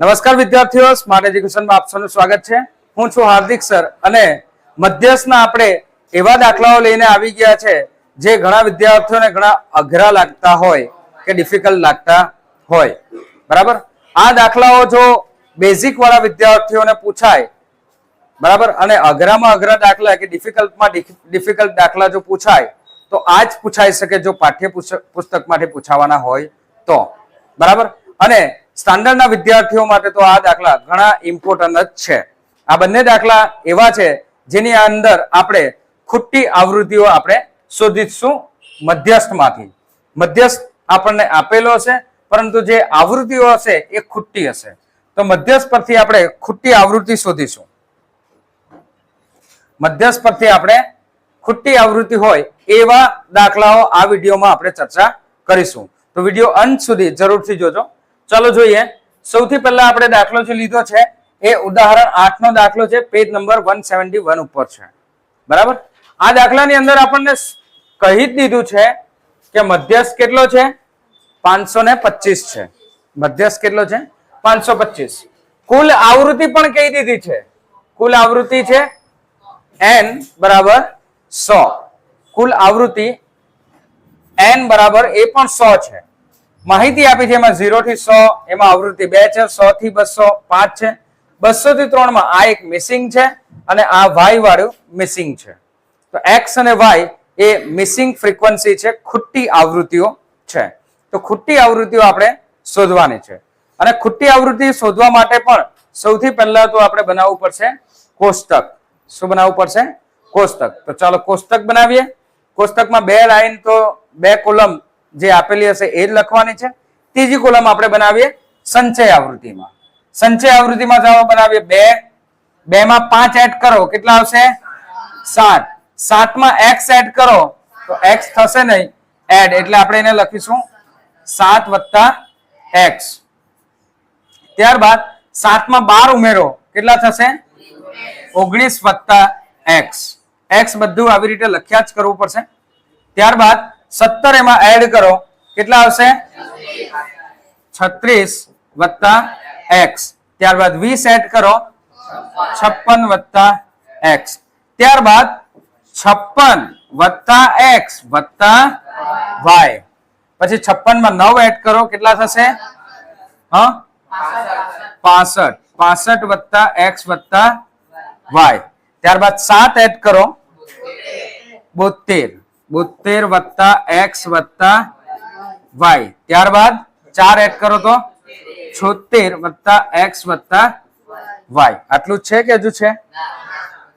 નમસ્કાર વિદ્યાર્થીઓ, સ્માર્ટ એજ્યુકેશનમાં આપ સૌનું સ્વાગત છે. હું છું હાર્દિક સર અને મધ્યસ્થના આપણે એવા દાખલાઓ લઈને આવી ગયા છે જે ઘણા વિદ્યાર્થીઓને ઘણા અઘરા લાગતા હોય કે ડિફિકલ્ટ લાગતા હોય. બરાબર? આ દાખલાઓ જો બેઝિક વાળા વિદ્યાર્થીઓને પૂછાય, બરાબર? અને અઘરામાં અઘરા દાખલા કે ડિફિકલ્ટમાં ડિફિકલ્ટ દાખલા જો પૂછાય, તો આ જ પૂછાઈ શકે જો પાઠ્ય પુસ્તકમાંથી પૂછાવાના હોય તો. બરાબર? અને સ્ટાન્ડર્ડના વિદ્યાર્થીઓ માટે તો આ દાખલા ઘણા ઇમ્પોર્ટન્ટ જ છે. આ બંને દાખલા એવા છે જેની અંદર આપણે ખુટ્ટી આવૃત્તિઓ આપણે શોધીશું મધ્યસ્થમાંથી. મધ્યસ્થ આપણને આપેલો હશે, પરંતુ જે આવૃત્તિઓ હશે એ ખુટ્ટી હશે. તો મધ્યસ્થ પરથી આપણે ખુટ્ટી આવૃત્તિ શોધીશું. મધ્યસ્થ પરથી આપણે ખુટ્ટી આવૃત્તિ હોય એવા દાખલાઓ આ વિડીયોમાં આપણે ચર્ચા કરીશું. તો વીડિયો અંત સુધી જરૂરથી જોજો. ચાલો જોઈએ. સૌથી પહેલા આપણે દાખલો જે લીધો છે, એ ઉદાહરણ આઠ નો દાખલો છે, page number one seventy one ઉપર છે. બરાબર? આ દાખલાની અંદર આપણને કહી જ દીધું છે કે મધ્યસ્થ કેટલો છે? પાંચસો ને પચીસ છે. મધ્યસ્થ કેટલો છે? પાંચસો પચીસ. કુલ આવૃત્તિ પણ કહી દીધી છે. કુલ આવૃત્તિ છે એન બરાબર સો. કુલ આવૃત્તિ એન બરાબર એ પણ સો છે. માહિતી આપી છે એમાં ઝીરો થી સો, એમાં આવૃત્તિ બે છે, સો થી બસો પાંચ છે. બસો થી ત્રણમાં આ એક મિસિંગ છે અને આ વાય વાળું મિસિંગ છે. તો એક્સ અને વાય એ મિસિંગ ફ્રીક્વન્સી છે ખુટ્ટી આવૃત્તિઓ છે. તો ખુટ્ટી આવૃત્તિઓ આપણે શોધવાની છે. અને ખુટ્ટી આવૃત્તિ શોધવા માટે પણ સૌથી પહેલા તો આપણે બનાવવું પડશે કોષ્ટક. શું બનાવવું પડશે? કોષ્ટક. તો ચાલો કોષ્ટક બનાવીએ. કોષ્ટકમાં બે લાઈન તો, બે કોલમ જે આપેલી હશે એ જ લખવાની છે. ત્રીજી કોલમ આપણે બનાવીએ સંચય આવૃત્તિમાં. સંચય આવૃત્તિમાં જવાબ બનાવીએ બે બે માં પાંચ એડ કરો, કેટલા આવશે? સાત. સાતમાં એક્સ એડ કરો, તો એક્સ થશે નહીં. એડ એટલે આપણે એને લખીશું સાત વત્તા એક્સ ત્યારબાદ સાતમાં બાર ઉમેરો, કેટલા થશે? ઓગણીસ વત્તા એક્સ એક્સ બધું આવી રીતે લખ્યા જ કરવું પડશે. ત્યારબાદ સત્તર એમાં એડ કરો કેટલા આવશે છત્રીસ વત્તા એક્સ ત્યારબાદ વીસ એડ કરો છપ્પન વત્તા એક્સ ત્યારબાદ છપ્પન વત્તા એક્સ વત્તા વાય પછી છપ્પનમાં નવ એડ કરો કેટલા થશે હા પાસઠ પાસઠ વત્તા એક્સ વત્તા વાય ત્યારબાદ સાત એડ કરો બોતેર બોતેર વત્તા એક્સ વત્તા વાય ત્યારબાદ ચાર એડ કરો તો છોતેર વત્તા એક્સ વત્તા વાય આટલું છે કે હજુ છે?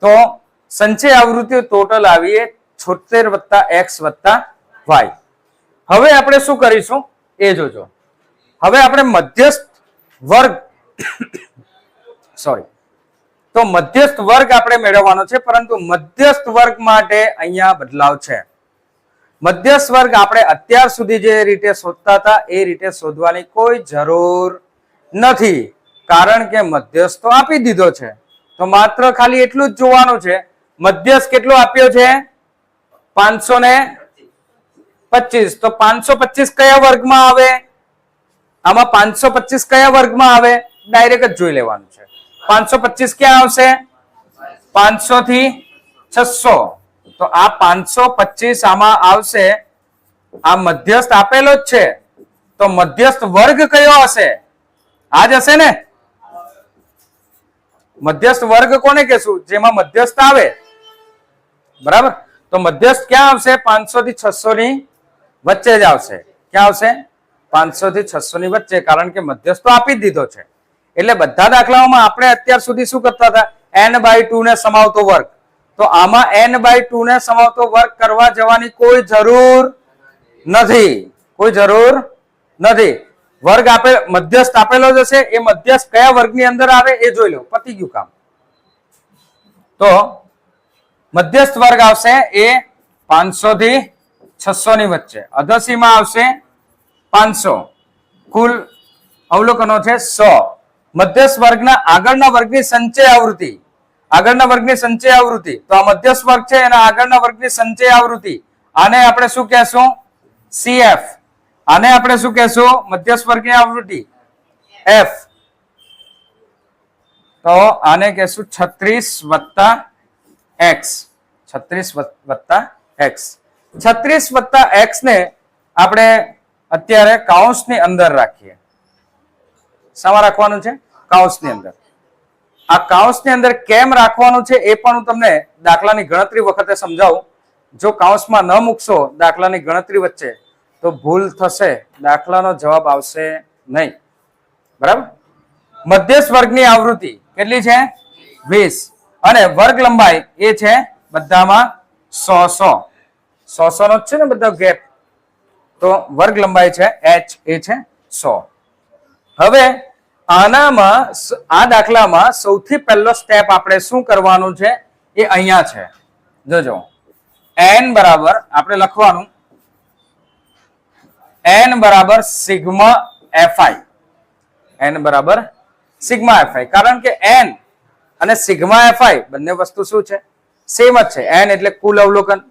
તો સંચય આવૃત્તિઓ ટોટલ આવીએ છોતેર વત્તા એક્સ વત્તા વાય હવે આપણે શું કરીશું? એ જોજો. હવે આપણે મધ્યસ્થ વર્ગ સોરી તો મધ્યસ્થ વર્ગ આપણે મેળવવાનો છે, પરંતુ મધ્યસ્થ વર્ગ માટે અહીંયા બદલાવ છે. મધ્યસ્થ વર્ગ આપણે અત્યાર સુધી જે રીતે શોધતા હતા, એ રીતે શોધવાની કોઈ જરૂર નથી. કારણ કે મધ્યસ્થ તો આપી દીધો છે. તો માત્ર ખાલી એટલું જ જોવાનું છે. મધ્યસ્થ કેટલો આપ્યો છે? પાંચસો ને પચીસ. તો પાંચસો પચીસ કયા વર્ગમાં આવે? આમાં પાંચસો પચીસ કયા વર્ગમાં આવે? ડાયરેક્ટ જ જોઈ લેવાનું છે. પાંચસો પચીસ ક્યાં આવશે? પાંચસો થી છસો. તો આ પાંચસો પચીસ આમાં આવશે. આ મધ્યસ્થ આપેલો જ છે. તો મધ્યસ્થ વર્ગ કયો હશે? આ જ હશે ને? મધ્યસ્થ વર્ગ કોને કહેશું? જેમાં મધ્યસ્થ આવે. બરાબર? તો મધ્યસ્થ ક્યાં આવશે? પાંચસો થી છસો ની વચ્ચે જ આવશે. ક્યાં આવશે? પાંચસો થી છસો ની વચ્ચે, કારણ કે મધ્યસ્થ તો આપી દીધો છે. એટલે બધા દાખલાઓમાં આપણે અત્યાર સુધી શું કરતા હતા? એન બાય ટુ ને સમાવતો વર્ગ. તો આમાં એન બાય ટુ ને સમાવતો વર્ગ કરવા જવાની કોઈ જરૂર નથી. કોઈ જરૂર નથી. વર્ગ આપે, મધ્યસ્થ આપેલો જ હશે. એ મધ્યસ્થ કયા વર્ગની અંદર આવે એ જોઈ લો. પતી ગયું કામ. તો મધ્યસ્થ વર્ગ આવશે એ પાંચસો થી છસો ની વચ્ચે. અધસીમાં આવશે પાંચસો. કુલ અવલોકનો છે સો. મધ્યસ્થ વર્ગના આગળના વર્ગની સંચય આવૃત્તિ. આગળના વર્ગની સંચય આવૃત્તિ. તો આ મધ્યસ્થ વર્ગ છે એના આગળના વર્ગની સંચય આવૃત્તિ. આને આપણે શું કહેશું? સીએફ આને આપણે શું કહેશું? મધ્યસ્થ વર્ગની આવૃત્તિ. એફ તો આને કહેશું છત્રીસ વત્તા એક્સ છત્રીસ વત્તા એક્સ છત્રીસ વત્તા એક્સ ને આપણે અત્યારે કાઉન્સની અંદર રાખીએ. શામાં રાખવાનું છે? કાઉન્સની અંદર. આ કાઉન્સની અંદર કેમ રાખવાનું છે એ પણ હું તમને દાખલાની ગણતરી વખતે સમજાવું. જો કાઉન્સમાં ન મૂકશો દાખલાની ગણતરી વચ્ચે, તો ભૂલ થશે, દાખલાનો જવાબ આવશે નહીં. બરાબર? મધ્યસ્થ વર્ગની આવૃત્તિ કેટલી છે? વીસ. અને વર્ગ લંબાઈ એ છે બધામાં સો સો. સો સો નો છે ને બધા ગેપ? તો વર્ગ લંબાઈ છે એચ, એ છે સો. હવે આનામાં આ દાખલામાં સૌથી પહેલો સ્ટેપ આપણે શું કરવાનું છે? એ અહીંયા છે. જોજો. એન બરાબર, આપણે લખવાનું. એન બરાબર સિગ્મા એફઆઈ એન બરાબર સિગ્મા એફઆઈ કારણ કે એન અને સિગ્મા એફઆઈ બંને વસ્તુ શું છે? સેમ જ છે. એન એટલે કુલ અવલોકન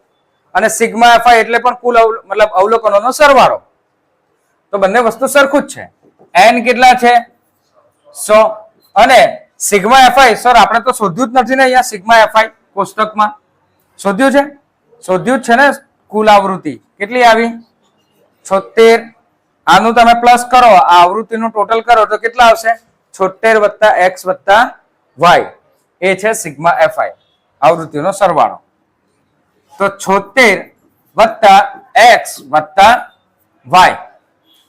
અને સિગ્મા એફઆઈ એટલે પણ કુલ મતલબ અવલોકનોનો સરવાળો. તો બંને વસ્તુ સરખું જ છે. એન કેટલા છે? સો અને સિગ્મા એફઆઈ, સર, આપણે તો શોધ્યું જ નથી ને અહીંયા સિગ્મા એફઆઈ કોષ્ટકમાં. શોધ્યું છે? શોધ્યું જ છે ને કુલ આવૃત્તિ. કેટલી આવી? છોતેર. આનું તમે પ્લસ કરો, આ આવૃત્તિનું ટોટલ કરો તો કેટલા આવશે? છોતેર વત્તા એક્સ વત્તા વાય એ છે સિગ્મા એફઆઈ, આવૃત્તિનો સરવાળો. તો છોતેર વત્તા એક્સ વત્તા વાય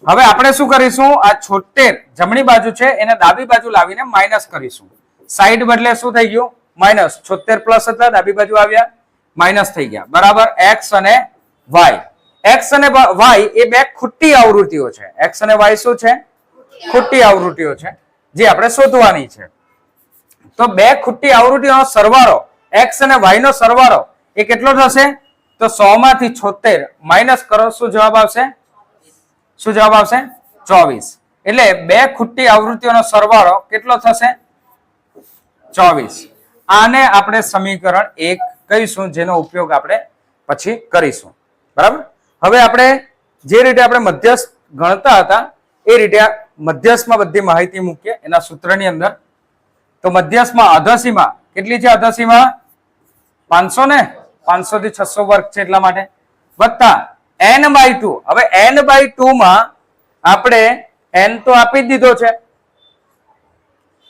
હવે આપણે શું કરીશું? આ છોતેર જમણી બાજુ છે, એને ડાબી બાજુ લાવીને માઇનસ કરીશું. સાઈડ બદલે શું થઈ ગયું? માઇનસ છોતેર પ્લસ હતા ડાબી બાજુ આવ્યા. માઇનસ થઈ ગયા. બરાબર? એક્સ અને વાય એક્સ અને વાય એ બે ખુટ્ટી આવૃત્તિઓ છે. એક્સ અને વાય શું છે? ખુટ્ટી આવૃત્તિઓ છે, જે આપણે શોધવાની છે. તો બે ખુટ્ટી આવૃત્તિઓનો સરવાળો એક્સ અને વાય નો સરવાળો એ કેટલો થશે? તો સો માંથી છોતેર માઇનસ કરો, શું જવાબ આવશે? શું જવાબ આવશે? ચોવીસ. એટલે બે ખુટ્ટી આવૃત્તિઓનો સરવાળો કેટલો થશે? ચોવીસ. આને આપણે સમીકરણ એક કહીશું, જેનો ઉપયોગ આપણે પછી કરીશું. બરાબર? હવે આપણે જે રીતે આપણે મધ્યસ્થ ગણતા હતા, એ રીતે મધ્યસ્થમાં બધી માહિતી મૂકીએ એના સૂત્રની અંદર. તો મધ્યસ્થમાં અધસીમાં કેટલી છે અધસીમાં? પાંચસો ને? પાંચસો થી છસો વર્ગ છે એટલા માટે. વત્તા એન બાય ટુ હવે એન બાય ટુ માં આપણે એન તો આપી જ દીધો છે.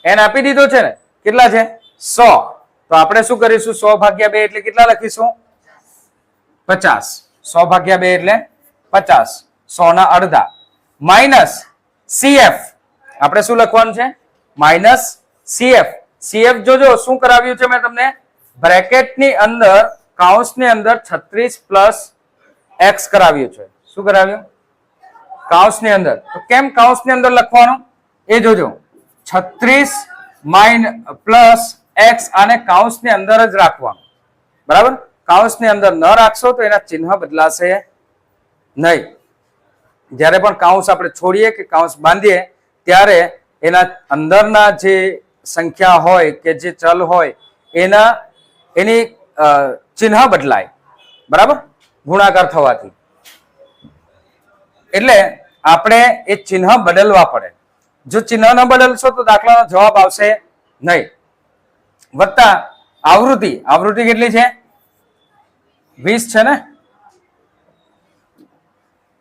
એન આપી દીધો છે ને? કેટલા છે? સો. તો આપણે શું કરીશું? સો ભાગ્યા બે એટલે કેટલા લખીશું? પચાસ. સો ભાગ્યા બે એટલે પચાસ. સો ના અડધા. માઇનસ સીએફ આપણે શું લખવાનું છે? માઇનસ સીએફ સીએફ જોજો, શું કરાવ્યું છે મેં તમને? બ્રેકેટની અંદર, કાઉન્સની અંદર છત્રીસ પ્લસ એક્સ કરાવ્યું છે. શું કરાવ્યું? કાઉસની અંદર. તો કેમ કાઉન્સની અંદર લખવાનું? એ જોજો. છત્રીસ માઇન પ્લસ એક્સ આને કાઉન્સની અંદર જ રાખવાનું. બરાબર? કાઉન્સની અંદર ન રાખશો તો એના ચિહ્ન બદલાશે નહીં. જ્યારે પણ કાઉન્સ આપણે છોડીએ કે કાઉન્સ બાંધીએ, ત્યારે એના અંદરના જે સંખ્યા હોય કે જે ચલ હોય, એના એની ચિહ્ન બદલાય. બરાબર? ગુણાકાર થવાથી. એટલે આપણે એ ચિહ્ન બદલવા પડે. જો ચિહ્ન ન બદલશો તો દાખલાનો જવાબ આવશે નહીં. વત્તા આવૃત્તિ. આવૃત્તિ કેટલી છે? વીસ છે ને?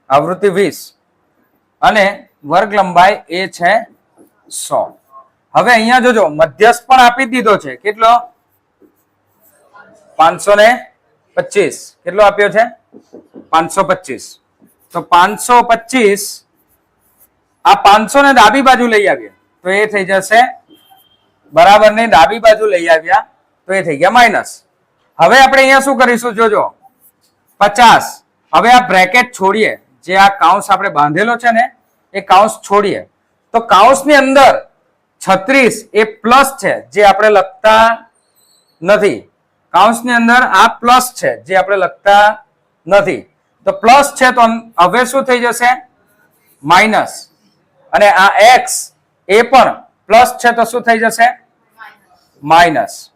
આવૃત્તિ વીસ. અને વર્ગ લંબાઈ એ છે સો. હવે અહીંયા જોજો, મધ્યસ્થ પણ આપી દીધો છે. કેટલો? પાંચસો ને પચીસ. કેટલો આપ્યો છે? પાંચસો પચીસ. તો પાંચસો પચીસ આ પાંચસો ને ડાબી બાજુ લઈ આવ્યા. તો એ થઈ જશે બરાબર ને ડાબી બાજુ લઈ આવ્યા. તો એ થઈ ગયા માઇનસ. હવે આપણે અહીંયા શું કરીશું જોજો. પચાસ. હવે આ બ્રેકેટ છોડીએ. જે આ કાઉન્સ આપણે બાંધેલો છે ને, એ કાઉન્સ છોડીએ. તો કાઉન્સની અંદર છત્રીસ એ પ્લસ છે, જે આપણે લખતા નથી. કાઉન્સની અંદર આ પ્લસ છે, જે આપણે લખતા નથી. તો પ્લસ છે તો હવે શું થઈ જશે? માઇનસ. અને આ એક્સ, એ પણ પ્લસ છે તો શું થઈ જશે? માઇનસ.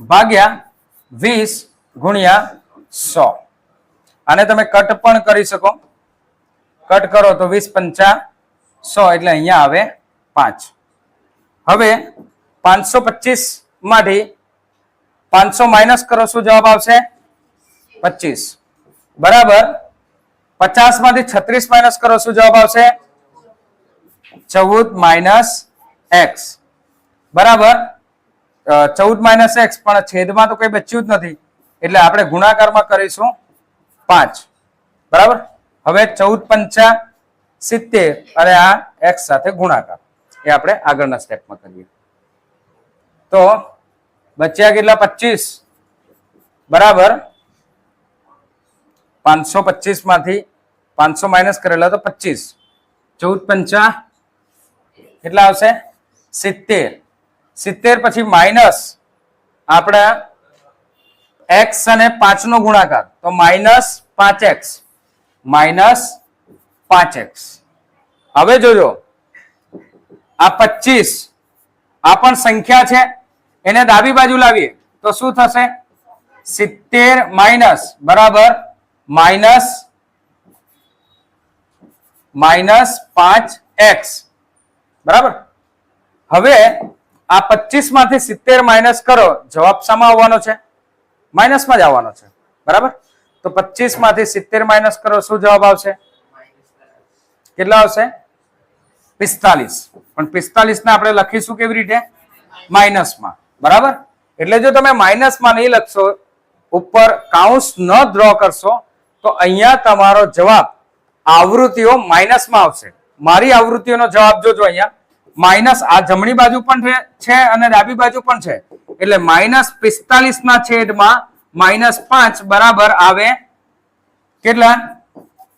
ભાગ્યા વીસ ગુણ્યા સો. આને તમે કટ પણ કરી શકો. કટ કરો તો વીસ પંચા સો એટલે અહીંયા આવે પાંચ. હવે પાંચસો પચીસમાંથી પાંચસો માઇનસ કરો શું જવાબ આવશે? પચીસ. બરાબર? પચાસમાંથી છત્રીસ માઇનસ કરો શું જવાબ આવશે? ચૌદ માઇનસ એક્સ. બરાબર? ચૌદ માઇનસ એક્સ, પણ છેદમાં તો કઈ બચ્યું જ નથી. એટલે આપણે ગુણાકારમાં કરીશું પાંચ. બરાબર? હવે ચૌદ પંચા સિત્તેર, અને આ એક્સ સાથે ગુણાકાર. એ આપણે આગળના સ્ટેપમાં કરીએ. તો બચ્યા કેટલા? પચીસ. બરાબર? પાંચસો પચીસમાંથી પાંચસો માઇનસ કરેલા તો પચીસ. ચૌદ પંચા કેટલા આવશે? સિત્તેર. સિત્તેર પછી માઇનસ આપણા એક્સ અને પાંચ નો ગુણાકાર. તો માઇનસ પાંચ એક્સ માઇનસ પાંચ એક્સ હવે જોજો. આ પચીસ. આ પણ સંખ્યા છે એને ડાબી બાજુ લાવીએ, તો શું થશે? સિત્તેર માઇનસ, બરાબર? માઇનસ માઇનસ પાંચ એક્સ. બરાબર? હવે આ પચીસમાંથી સિત્તેર માઇનસ કરો, જવાબ શામાં આવવાનો છે? માઇનસમાં જ આવવાનો છે. બરાબર? તો પચીસમાંથી સિત્તેર માઇનસ કરો, શું જવાબ આવશે? કેટલા આવશે? પિસ્તાલીસ. પણ પિસ્તાલીસ ને આપણે લખીશું કેવી રીતે? માઇનસમાં. બરાબર? એટલે જો તમે માઇનસમાં નહીં લખશો, ઉપર કાઉન્સ ન ડ્રો કરશો, તો અહીંયા તમારો જવાબ આવૃત્તિઓ માઇનસમાં આવશે. મારી આવૃત્તિઓનો જવાબ જોજો અહીંયા. માઇનસ આ જમણી બાજુ પણ છે- અને ડાબી બાજુ પણ છે. એટલે માઇનસ પિસ્તાલીસ ના છેદમાં માઇનસ પાંચ બરાબર આવે કેટલા?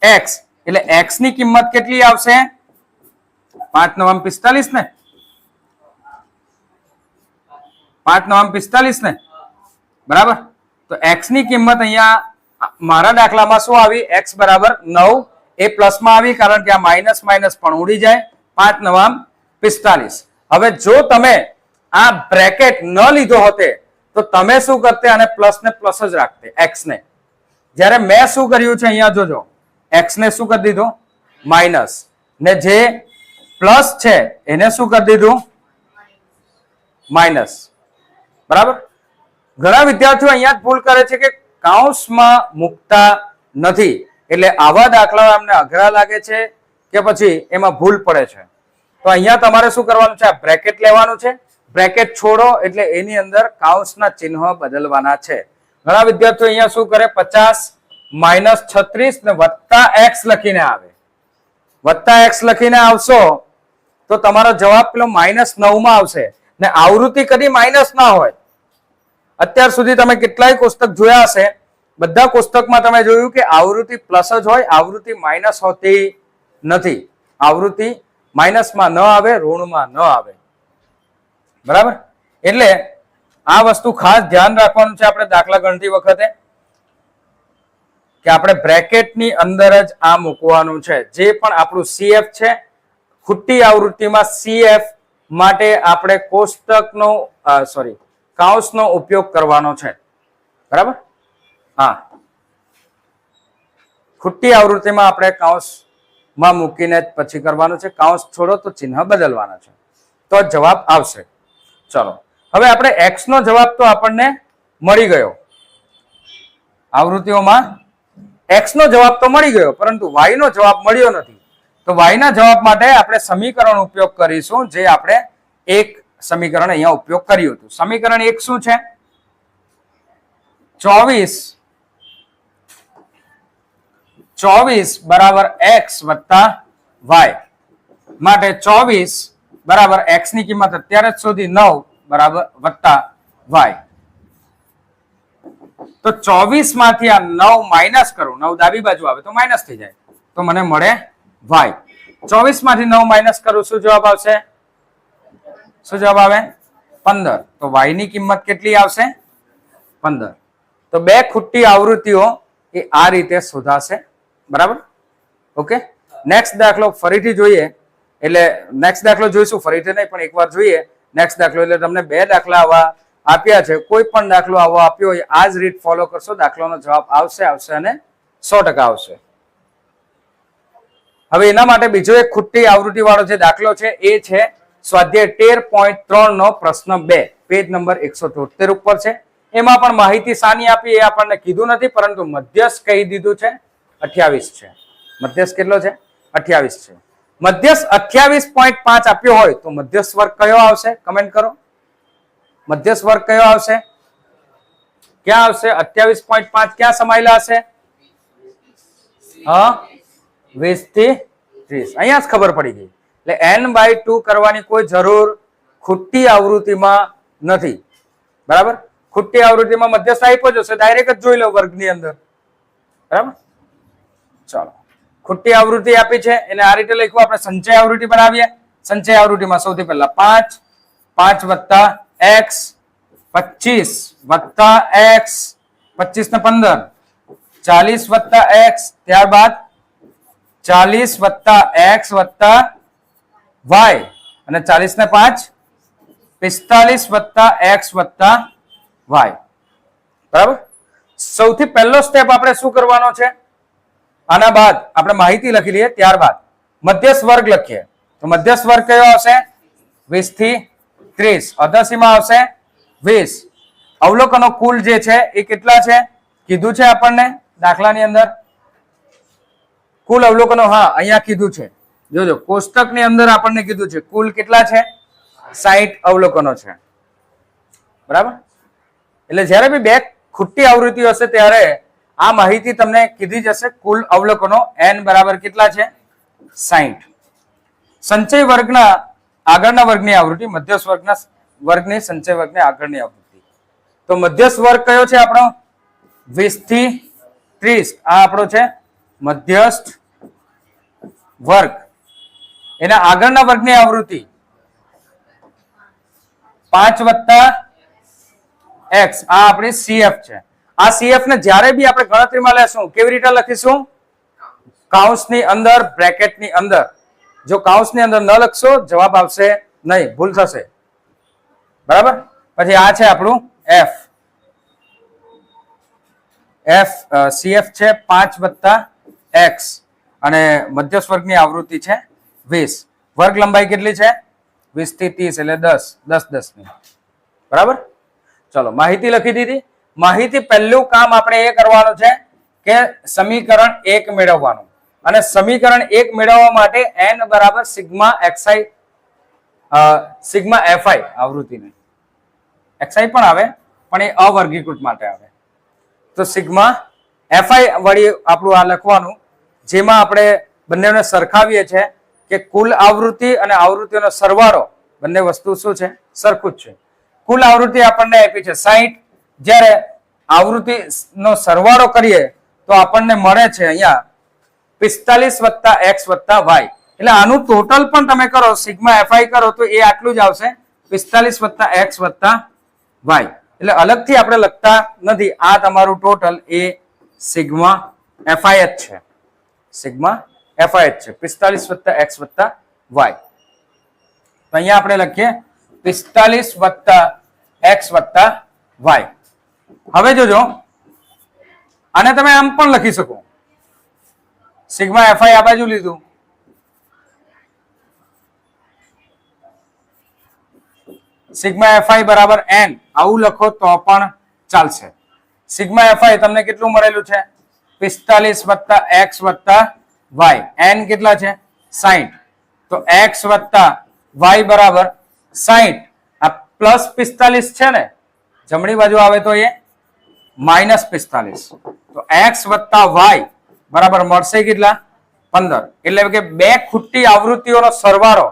એક્સ. એટલે એક્સની કિંમત કેટલી આવશે? પાંચ નવામ પિસ્તાલીસ ને? પાંચ નવામ પિસ્તાલીસ ને? બરાબર? તો એક્સની કિંમત અહીંયા મારા દાખલામાં શું આવી? એક્સ બરાબર નવ, એ પ્લસમાં આવી કારણ કે આ માઇનસ માઇનસ પણ ઉડી જાય. પાંચ નવામ પિસ્તાલીસ. હવે જો તમે આ બ્રેકેટ ન લીધો હોતે, તો તમે શું કરતે અને પ્લસ ને પ્લસ જ રાખતે એક્સ ને. જ્યારે મેં શું કર્યું છે અહીંયા જોજો. એક્સ ને શું કરી દીધું? માઇનસ ને જે પ્લસ છે, એને શું કરી દીધું? માઇનસ બરાબર? ઘણા વિદ્યાર્થીઓ અહીંયા જ ભૂલ કરે છે કે કાઉન્સમાં મૂકતા નથી. એટલે આવા દાખલાઓ એમને અઘરા લાગે છે કે પછી એમાં ભૂલ પડે છે. તો અહીંયા તમારે શું કરવાનું છે? બ્રેકેટ લેવાનું છે. બ્રેકેટ છોડો એટલે એની અંદર કાઉન્સના ચિહ્નો બદલવાના છે. ઘણા વિદ્યાર્થીઓ અહીંયા શું કરે? પચાસ માઇનસ છત્રીસ ને વત્તા એક્સ લખીને આવે. વત્તા એક્સ લખીને આવશો તો તમારો જવાબ પેલો માઇનસ નવમાં આવશે. ને આવૃત્તિ કદી માઇનસ ના હોય. અત્યાર સુધી તમે કેટલાય કોષ્ટક જોયા હશે. બધા કોષ્ટકમાં તમે જોયું કે આવૃત્તિ પ્લસ જ હોય, આવૃત્તિ માઇનસ હોતી નથી. આવૃત્તિ માઇનસમાં ન આવે, ઋણમાં ન આવે. બરાબર? એટલે આ વસ્તુ ખાસ ધ્યાન રાખવાનું છે આપણે દાખલા ગણતી વખતે, કે આપણે બ્રેકેટની અંદર જ આ મૂકવાનું છે. જે પણ આપણું સીએફ છે ખુટ્ટી આવૃત્તિમાં સીએફ માટે આપણે કોષ્ટકનો સોરી કાઉન્સનો ઉપયોગ કરવાનો છે. બરાબર? હા. ખુટ્ટી આવૃત્તિમાં આપણે કાઉસમાં મૂકીને પછી કરવાનું છે. કાઉસ છોડો તો ચિહ્ન બદલવાના છે. તો જવાબ આવશે. ચલો. હવે આપણે એક્સ નો જવાબ તો આપણને મળી ગયો. આવૃત્તિઓમાં એક્સ નો જવાબ તો મળી ગયો, પરંતુ વાય નો જવાબ મળ્યો નથી. તો વાય ના જવાબ માટે આપણે સમીકરણ ઉપયોગ કરીશું, જે આપણે એક સમીકરણ અહીંયા ઉપયોગ કર્યું હતું. સમીકરણ એક શું છે? ચોવીસ. ચોવીસ બરાબર એક્સ વત્તા વાય. માટે ચોવીસ બરાબર એક્સની કિંમત અત્યારે સુધી નવ બરાબર વત્તા વાય. તો ચોવીસમાંથી આ નવ માઇનસ કરું, નવ ડાબી બાજુ આવે તો માઇનસ થઈ જાય. તો મને મળે વાય. ચોવીસમાંથી નવ માઇનસ કરું, શું જવાબ આવશે? શું જવાબ આવે? પંદર. તો વાયની કિંમત કેટલી આવશે? પંદર. તો બે ખુટ્ટી આવૃત્તિઓ એ આ રીતે શોધાશે. બરાબર? ઓકે? નેક્સ્ટ દાખલો ફરીથી જોઈએ. એટલે નેક્સ્ટ દાખલો જોઈશું. ફરીથી નહીં, પણ એકવાર જોઈએ. નેક્સ્ટ દાખલો. એટલે તમને બે દાખલા આવા આપ્યા છે. કોઈ પણ દાખલો આવો આપ્યો હોય આ જ રીત ફોલો કરશો. દાખલાનો જવાબ આવશે આવશે અને સો આવશે. હવે એના માટે બીજો એક ખુટ્ટી આવૃત્તિ વાળો જે દાખલો છે, એ છે સ્વાધ્યાય તેર પોઈન્ટ ત્રણ નો પ્રશ્ન બે. પેજ નંબર એકસો તોતેર ઉપર છે. એમાં પણ માહિતી સાની આપી એ આપણને કીધું નથી, પરંતુ મધ્યસ્થ કહી દીધું છે. અઠ્યાવીસ છે. મધ્યસ્થ કેટલો છે? અઠ્યાવીસ છે. મધ્યસ્થ અઠ્યાવીસ પોઈન્ટ પાંચ આપ્યો હોય તો મધ્યસ્થ વર્ગ કયો આવશે? કમેન્ટ કરો. મધ્યસ્થ વર્ગ કયો આવશે? ક્યાં આવશે? અઠ્યાવીસ પોઈન્ટ પાંચ ક્યાં સમાયેલા હશે? હા? વીસથી ત્રીસ. અહીંયા જ ખબર પડી ગઈ. એટલે એન બાય ટુ કરવાની કોઈ જરૂર ખુટ્ટી આવૃત્તિમાં નથી. બરાબર? ખુટ્ટી આવૃત્તિમાં મધ્યસ્થ આપ્યો જ હશે ડાયરેક્ટ જ જોઈ લો વર્ગની અંદર. બરાબર? ચાલો. ખુટ્ટી આવૃત્તિ આપી છે, એને આ રીતે લખવું આપણે સંચય આવૃત્તિ બનાવીએ. સંચય આવૃત્તિમાં સૌથી પહેલા પાંચ પાંચ વત્તા એક્સ, પચીસ વત્તા એક્સ, પચીસ ને પંદર. ચાલીસ વત્તા એક્સ, ત્યારબાદ ચાલીસ વત્તા એક્સ વત્તા વાય. અને ચાલીસ ને પાંચ? પિસ્તાલીસ વત્તા એક્સ વત્તા વાય. બરાબર? સૌથી પહેલો સ્ટેપ આપણે શું કરવાનો છે? આના બાદ આપણે માહિતી લખી લઈએ ત્યારબાદ. મધ્યસ્થ વર્ગ લખીએ. તો મધ્યસ્થ વર્ગ કયો આવશે? વીસથી ત્રીસ. અધસીમાં આવશે વીસ. અવલોકનો કુલ જે છે એ કેટલા છે? કીધું છે આપણને? દાખલાની અંદર. કુલ અવલોકનો, હા, અહીંયા કીધું છે. જોજો કોષ્ટકની અંદર આપણને કીધું છે, કુલ કેટલા છે? સાઈઠ અવલોકનો છે. બરાબર? એટલે જ્યારે બી બે ખુટ્ટી આવૃત્તિ હશે, ત્યારે આ માહિતી તમને કીધી જશે, કુલ અવલોકનો એન બરાબર કેટલા છે? સાઈઠ. સંચય વર્ગના આગળના વર્ગની આવૃત્તિ, મધ્યસ્થ વર્ગના વર્ગની સંચય વર્ગની આગળની આવૃત્તિ. તો મધ્યસ્થ વર્ગ કયો છે આપણો? વીસથી ત્રીસ. આ આપણો છે મધ્યસ્થ વર્ગ. એના આગળના વર્ગની આવૃત્તિ. પાંચ વત્તા એક્સ. આ આપણી સીએફ છે. આ સીએફ ને જ્યારે બી આપણે ગણતરીમાં લેશું, કેવી રીતે લખીશું? કાઉન્સની અંદર, બ્રેકેટની અંદર. જો કાઉન્સની અંદર ન લખશો, જવાબ આવશે નહીં. ભૂલ થશે. બરાબર? પછી આ છે આપણું એફ. એફ સીએફ છે પાંચ વત્તા એક્સ. અને મધ્યસ્વર્ગની આવૃત્તિ છે વીસ. વર્ગ લંબાઈ કેટલી છે? વીસથી ત્રીસ એટલે દસ. દસ દસ બરાબર? ચલો, માહિતી લખી દીધી. માહિતી પહેલું કામ આપણે એ કરવાનું છે કે સમીકરણ એક મેળવવાનું. અને સમીકરણ એક મેળવવા માટે એન બરાબર sigma X I sigma F I આવૃત્તિને. XI પણ આવે, પણ એ અવર્ગીકૃત માટે આવે. તો સિગ્મા એફઆઈ વળી આપણું આ લખવાનું, જેમાં આપણે બંનેને સરખાવીએ છીએ. કે કુલ આવૃત્તિ અને આવૃત્તિનો સરવાળો, બંને વસ્તુ શું છે? સરખું જ છે. કુલ આવૃત્તિ આપણને આપી છે સાઈઠ. જ્યારે આવૃત્તિ નો સરવાળો કરીએ, તો આપણને મળે છે અહીંયા પિસ્તાલીસ વત્તા એક્સ વત્તા વાય. એટલે આનું ટોટલ પણ તમે કરો, સિગ્મા એફઆઈ કરો, તો એ આટલું જ આવશે. પિસ્તાલીસ વત્તા એક્સ વત્તા વાય. એટલે અલગથી આપણે લખતા નથી. આ તમારું ટોટલ એ સિગ્મા એફઆઈ જ છે. સિગ્મા એફઆઈ છે. પિસ્તાલીસ વત્તા એક્સ વત્તા વાય તો અહીંયા આપણે લખીએ પિસ્તાલીસ વત્તા એક્સ વત્તા વાય હવે જોજો. આને તમે આમ પણ લખી શકો. સિગ્મા એફઆઈ આ બાજુ લીધું. સિગ્મા એફઆઈ બરાબર એન આવું લખો તો પણ ચાલશે. સિગ્મા એફઆઈ તમને કેટલું મળેલું છે? પિસ્તાલીસ વત્તા એક્સ વત્તા વાય. એન કેટલા છે? સાઈઠ. તો એક્સ વત્તા વાય બરાબર સાહીઠ આ પ્લસ પિસ્તાલીસ છે ને? જમણી બાજુ આવે તો એ માઇનસ પિસ્તાલીસ. તો એક્સ વત્તા વાય બરાબર મળશે કેટલા? પંદર. એટલે કે બે ખુટ્ટી આવૃત્તિઓનો સરવાળો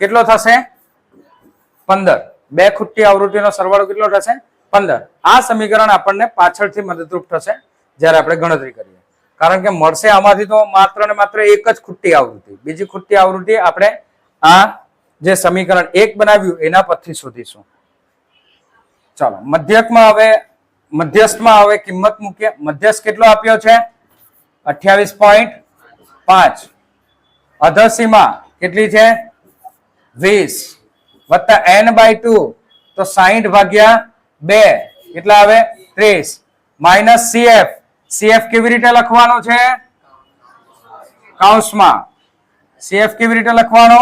કેટલો થશે? પંદર. બે ખુટ્ટી આવૃત્તિનો સરવાળો કેટલો થશે? પંદર. આ સમીકરણ આપણને પાછળથી મદદરૂપ થશે જ્યારે આપણે ગણતરી કરીએ. કારણ કે મળશે આમાંથી તો માત્ર ને માત્ર એક જ ખુટ્ટી આવૃત્તિ. બીજી ખુટ્ટી આવૃત્તિ આપણે આ જે સમીકરણ એક બનાવ્યું, એના પરથી શોધીશું. ચાલો, મધ્યકમાં હવે, મધ્યસ્થમાં હવે કિંમત મૂકીએ. મધ્યસ્થ કેટલો આપ્યો છે? અઠ્યાવીસ પોઈન્ટ પાંચ. અધસીમાં કેટલી છે? વીસ. વત્તા એન બાય ટુ, તો સાહીઠ ભાગ્યા બે. કેટલા આવે? ત્રીસ. માઇનસ સીએફ સીએફ કેવી રીતે લખવાનો છે? કૌંસમાં. સીએફ કેવી રીતે લખવાનો?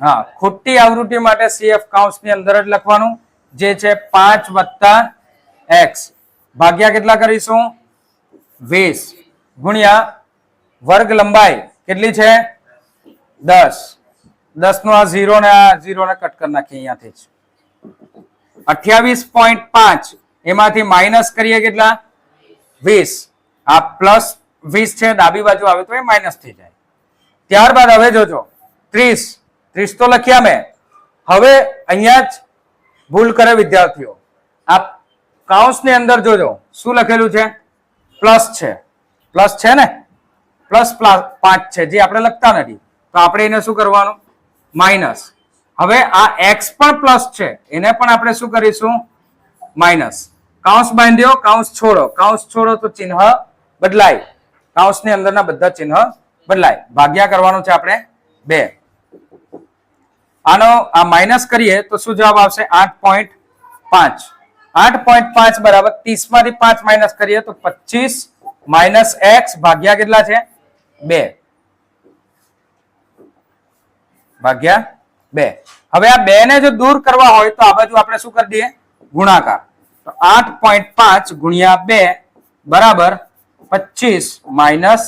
હા, ખોટી આવૃત્તિ માટે સીએફ કાઉન્સની અંદર જ લખવાનું, જે છે પાંચ વત્તા એક્સ ભાગ્યા કેટલા કરીશું? વીસ. ગુણ્યા વર્ગ લંબાઈ કેટલી છે? દસ. દસ નો આ ઝીરો ને આ ઝીરો ને કટ કરી નાખીએ અહીંયાથી જ. અઠ્યાવીસ પોઈન્ટ પાંચ. એમાંથી માઇનસ કરીએ કેટલા? વીસ. આ પ્લસ વીસ છે ડાબી બાજુ આવે તો એ માઇનસ થઈ જાય. ત્યારબાદ હવે જોજો. ત્રીસ. ત્રીસ તો લખ્યા મેં. હવે અહીંયા જ ભૂલ કરે વિદ્યાર્થીઓ. આ કાઉન્સની અંદર જોજો. શું લખેલું છે? પ્લસ છે. પ્લસ છે ને? પ્લસ પાંચ છે. જે આપણે લખતા નથી. તો આપણે એને શું કરવાનું? માઇનસ હવે આ એક્સ પણ પ્લસ છે. એને પણ આપણે શું કરીશું? માઇનસ કાઉન્સ બાંધ્યો કાઉન્સ છોડો. કાઉન્સ છોડો તો ચિહ્ન બદલાય. કાઉન્સની અંદરના બધા ચિહ્ન બદલાય. ભાગ્યા કરવાનું છે આપણે બે. આનો આ માઇનસ કરીએ તો શું જવાબ આવશે? આઠ પોઈન્ટ પાંચ. આઠ પોઈન્ટ પાંચ બરાબર ત્રીસ પાંચ માઇનસ કરીએ તો પચીસ માઇનસ એક્સ ભાગ્યા કેટલા છે? બે. ભાગ્યા બે. હવે આ બે ને જો દૂર કરવા હોય તો આ બાજુ આપણે શું કરી દઈએ? ગુણાકાર. તો આઠ પોઈન્ટ પાંચ ગુણ્યા બે બરાબર પચીસ માઇનસ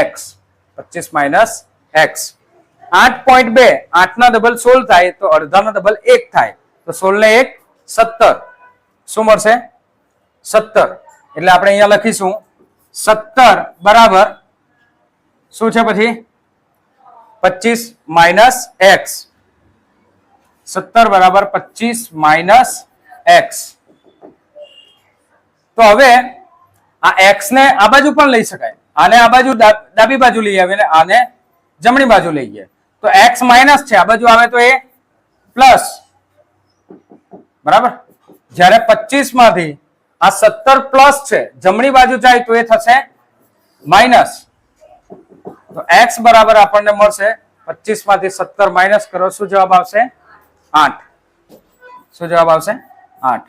એક્સ. પચીસ માઇનસ એક્સ. આઠ પોઈન્ટ બે આઠ ના ડબલ સોળ થાય તો અડધાના ડબલ એક થાય. તો સોળ ને એક, સત્તર. શું મળશે? સત્તર. એટલે આપણે અહીંયા લખીશું સત્તર બરાબર શું છે પછી? પચીસ માઇનસ એક્સ. સત્તર બરાબર પચીસ માઇનસ એક્સ. તો હવે આ એક્સ ને આ બાજુ પણ લઈ શકાય. આને આ બાજુ ડાબી બાજુ લઈ આવીને આને જમણી બાજુ લઈએ તો એક્સ માઇનસ છે, આ બાજુ આવે તો એ પ્લસ. બરાબર? જ્યારે પચીસમાંથી આ સત્તર પ્લસ છે, જમણી બાજુ જાય તો એ થશે માઇનસ. તો એક્સ બરાબર આપણને મળશે પચીસમાંથી સત્તર માઇનસ કરો, શું જવાબ આવશે? આઠ. શું જવાબ આવશે? આઠ.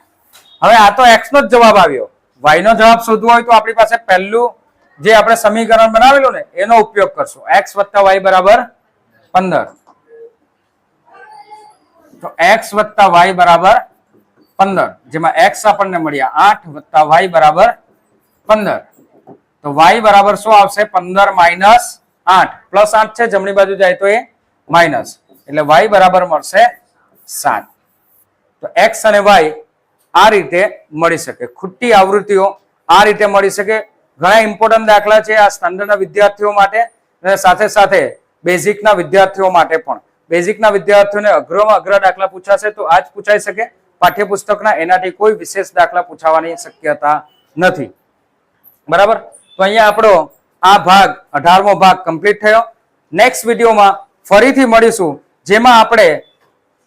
હવે આ તો એક્સ નો જ જવાબ આવ્યો. વાય નો જવાબ શોધવો હોય તો આપણી પાસે પહેલું જે આપણે સમીકરણ બનાવેલું ને, એનો ઉપયોગ કરશું. એક્સ વત્તા વાય બરાબર પંદર. તો એક્સ વત્તા વાય બરાબર પંદર. જેમાં એક્સ આપણને મળ્યા આઠ વત્તા વાય બરાબર પંદર. તો વાય બરાબર શું આવશે? પંદર માઇનસ આઠ. પ્લસ આઠ છે, જમણી બાજુ જાય તો એ માઇનસ. એટલે વાય બરાબર મળશે સાત. તો એક્સ અને વાય આ રીતે મળી શકે. ખુટ્ટી આવૃત્તિઓ આ રીતે મળી શકે. ઘણા ઇમ્પોર્ટન્ટ દાખલા છે આ સ્ટાન્ડર્ડના વિદ્યાર્થીઓ માટે અને સાથે સાથે બેઝિકના વિદ્યાર્થીઓ માટે પણ. બેઝિકના વિદ્યાર્થીઓને અઘરોમાં અઘરા દાખલા પૂછાશે તો આ જ પૂછાઈ શકે. પાઠ્યપુસ્તકના એનાથી કોઈ વિશેષ દાખલા પૂછાવાની શક્યતા નથી. બરાબર? તો અહીંયા આપણો આ ભાગ, અઢારમો ભાગ કમ્પ્લીટ થયો. નેક્સ્ટ વિડીયોમાં ફરીથી મળીશું, જેમાં આપણે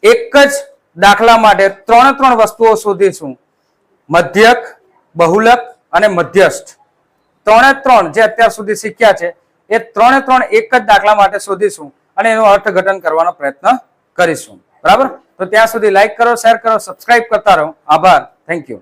એક જ દાખલા માટે ત્રણ ત્રણ વસ્તુઓ શોધીશું. મધ્યક, બહુલક અને મધ્યસ્થ. ત્રણે ત્રણ જે અત્યાર સુધી શીખ્યા છે, એ ત્રણે ત્રણ એક જ દાખલા માટે શોધીશું અને એનું અર્થઘટન કરવાનો પ્રયત્ન કરીશું. બરાબર? તો ત્યાં સુધી લાઈક કરો શેર કરો સબસ્ક્રાઈબ કરતા રહો. આભાર. Thank you